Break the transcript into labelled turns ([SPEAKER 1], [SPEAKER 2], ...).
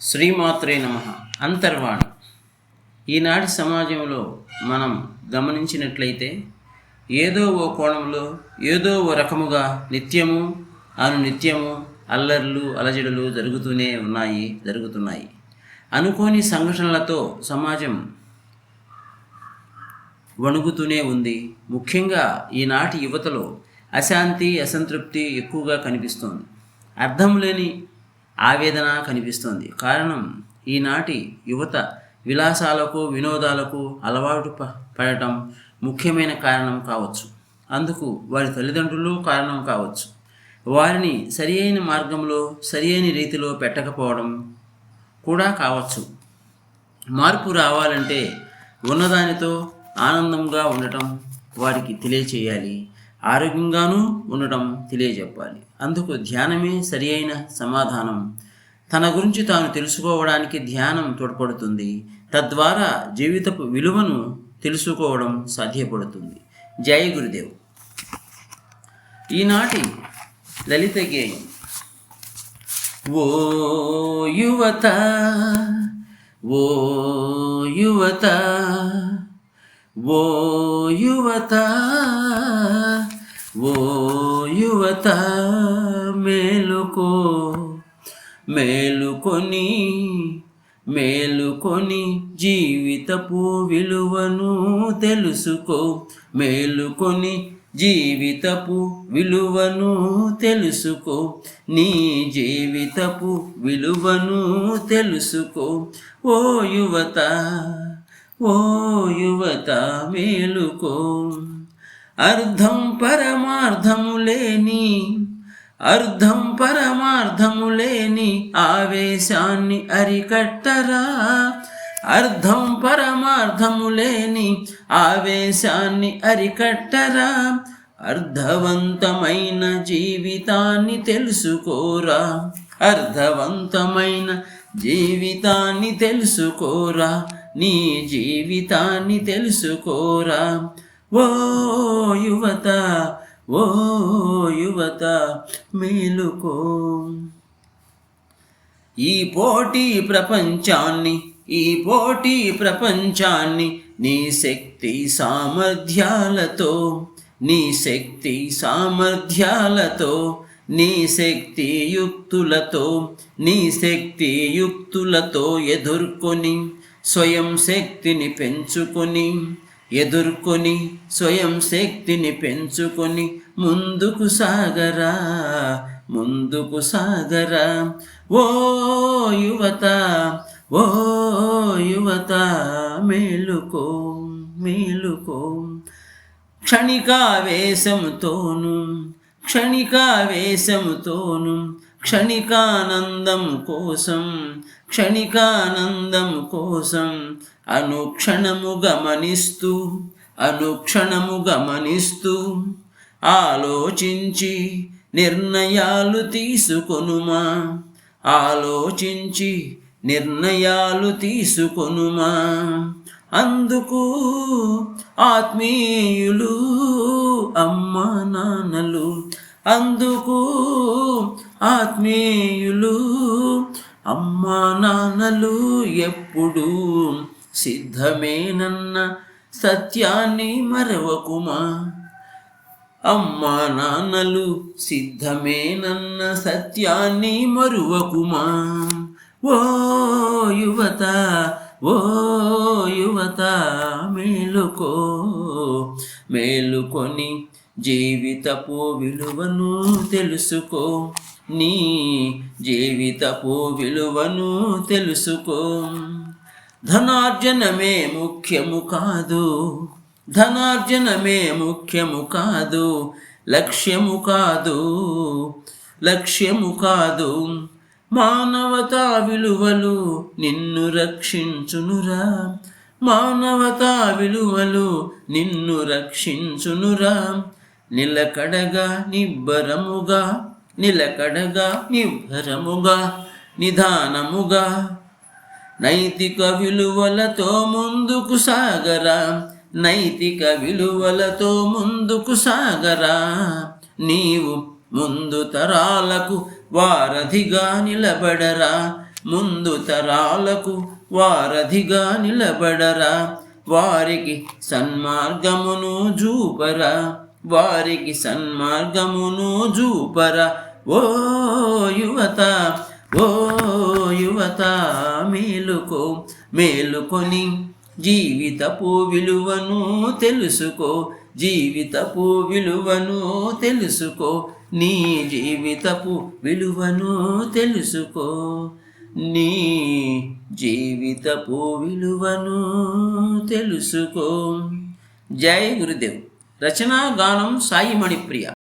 [SPEAKER 1] శ్రీమాత్రే నమ. అంతర్వాణి. ఈనాటి సమాజంలో మనం గమనించినట్లయితే ఏదో ఓ కోణంలో ఏదో ఓ రకముగా నిత్యము అను నిత్యము అల్లర్లు అలజడులు జరుగుతూనే ఉన్నాయి జరుగుతున్నాయి. అనుకోని సంఘటనలతో సమాజం వణుగుతూనే ఉంది. ముఖ్యంగా ఈనాటి యువతలో అశాంతి అసంతృప్తి ఎక్కువగా కనిపిస్తోంది. అర్థం లేని ఆవేదన కనిపిస్తోంది. కారణం ఈనాటి యువత విలాసాలకు వినోదాలకు అలవాటు పడటం ముఖ్యమైన కారణం కావచ్చు. అందుకు వారి తల్లిదండ్రులు కారణం కావచ్చు. వారిని సరి అయిన మార్గంలో సరి అయిన రీతిలో పెట్టకపోవడం కూడా కావచ్చు. మార్పు రావాలంటే ఉన్నదానితో ఆనందంగా ఉండటం వారికి తెలియచేయాలి. ఆరోగ్యంగానూ ఉండటం తెలియజెప్పాలి. అందుకు ధ్యానమే సరి అయిన సమాధానం. తన గురించి తాను తెలుసుకోవడానికి ధ్యానం తోడ్పడుతుంది. తద్వారా జీవితపు విలువను తెలుసుకోవడం సాధ్యపడుతుంది. జై గురుదేవ్. ఈనాటి లలిత గేయం ఓ యువత ఓ యువత ఓ యువత ఓ యువత మేలుకో మేలుకొని మేలుకొని జీవితపు విలువను తెలుసుకో. మేలుకొని జీవితపు విలువను తెలుసుకో. నీ జీవితపు విలువను తెలుసుకో. ఓ యువత ఓ యువత మేలుకో. అర్థం పరమార్థము లేని అర్థం పరమార్థము లేని ఆవేశాన్ని అరికట్టరా? అర్థం పరమార్థము లేని ఆవేశాన్ని అరికట్టరా? అర్థవంతమైన జీవితాన్ని తెలుసుకోరా? అర్థవంతమైన జీవితాన్ని తెలుసుకోరా? నీ జీవితాన్ని తెలుసుకోరా? ఓ యువత ఓ యువత మేలుకో. ఈ పోటీ ప్రపంచాన్ని ఈ పోటీ ప్రపంచాన్ని నీ శక్తి సామర్థ్యాలతో నీ శక్తి సామర్థ్యాలతో నీ శక్తి యుక్తులతో నీ శక్తి యుక్తులతో ఎదుర్కొని స్వయం శక్తిని పెంచుకొని ఎదుర్కొని స్వయం శక్తిని పెంచుకొని ముందుకు సాగరా ముందుకు సాగరా. ఓ యువత ఓ యువత మేలుకో మేలుకో. క్షణికావేశముతోను క్షణికావేశముతోను క్షణికానందం కోసం క్షణికానందం కోసం అనుక్షణము గమనిస్తూ అనుక్షణము గమనిస్తూ ఆలోచించి నిర్ణయాలు తీసుకొనుమా? ఆలోచించి నిర్ణయాలు తీసుకొనుమా? అందుకు ఆత్మీయులు అమ్మ నాన్నలు అందుకు ఆత్మీయులు అమ్మా నాన్నలు ఎప్పుడూ సిద్ధమేనన్న సత్యాన్ని మరవకుమా? అమ్మా నాన్నలు సిద్ధమేనన్న సత్యాన్ని మరువకుమా? ఓ యువత ఓ యువత మేలుకో మేలుకొని జీవితపు విలువను తెలుసుకో. నీ జీవితపు విలువను తెలుసుకో. ధనార్జనమే ముఖ్యము కాదు ధనార్జనమే ముఖ్యము కాదు లక్ష్యము కాదు లక్ష్యము కాదు. మానవతా విలువలు నిన్ను రక్షించునురా. మానవతా విలువలు నిన్ను రక్షించునురా. నిలకడగా నిబ్బరముగా నిలకడగా నిబ్బరముగా నిదానముగా నైతిక విలువలతో ముందుకు సాగరా నైతిక విలువలతో ముందుకు సాగరా. నీవు ముందు తరాలకు వారధిగా నిలబడరా ముందు తరాలకు వారధిగా నిలబడరా. వారికి సన్మార్గమును జూపరా వారికి సన్మార్గమును జూపరా ఓ యువత ఓ యువత మేలుకో మేలుకొని జీవితపు విలువను తెలుసుకో జీవితపు విలువను తెలుసుకో నీ జీవితపు విలువను తెలుసుకో నీ జీవితపు విలువను తెలుసుకో. జై గురుదేవ్. రచనా గానం సాయి మణిప్రియ.